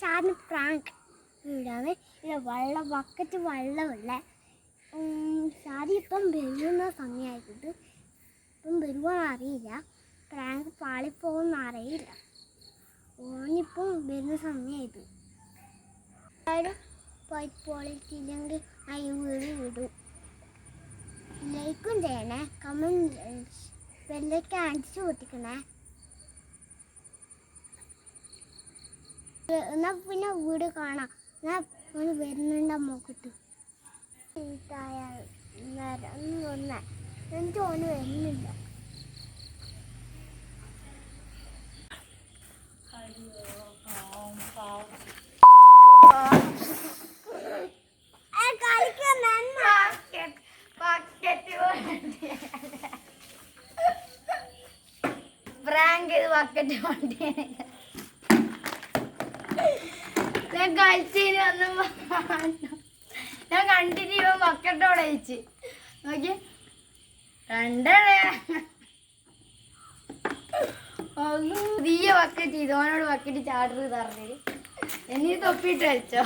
ഷാദിന് prank വീടാണ്. ഇത് വെള്ളം ബക്കറ്റ് വെള്ളമുള്ള സാറി ഇപ്പം വരുന്ന സമയമായിട്ട് ഇപ്പം വരുമോന്ന് അറിയില്ല. പ്രാങ്ക് പാളിപ്പോകുമെന്ന് അറിയില്ല. ഓണിപ്പം വരുന്ന സമയമായിട്ട് എല്ലാവരും ആ വീട് വിടും. ലൈക്കും ചെയ്യണേ. കമന്റ് ബെല്ലൊക്കെ അടിച്ചു പൊട്ടിക്കണേ. എന്നാ പിന്നെ വീട് കാണാം. എന്നാ ഒന്ന് വരുന്നുണ്ട്. പ്രാങ്ക് ചെയ്ത് ബക്കറ്റ് വണ്ടിയാണ് ഞാൻ കഴിച്ചതിന് വന്ന്. ഞാൻ കണ്ടിട്ട് ഇവൻ ബക്കറ്റോടെ അയച്ച് നോക്കി. രണ്ടേ പുതിയ ബക്കറ്റ് ഇതോനോട് ബക്കറ്റ് ചാടരുത് പറഞ്ഞത് എന്നീ തൊപ്പിട്ട് കളിച്ചോ?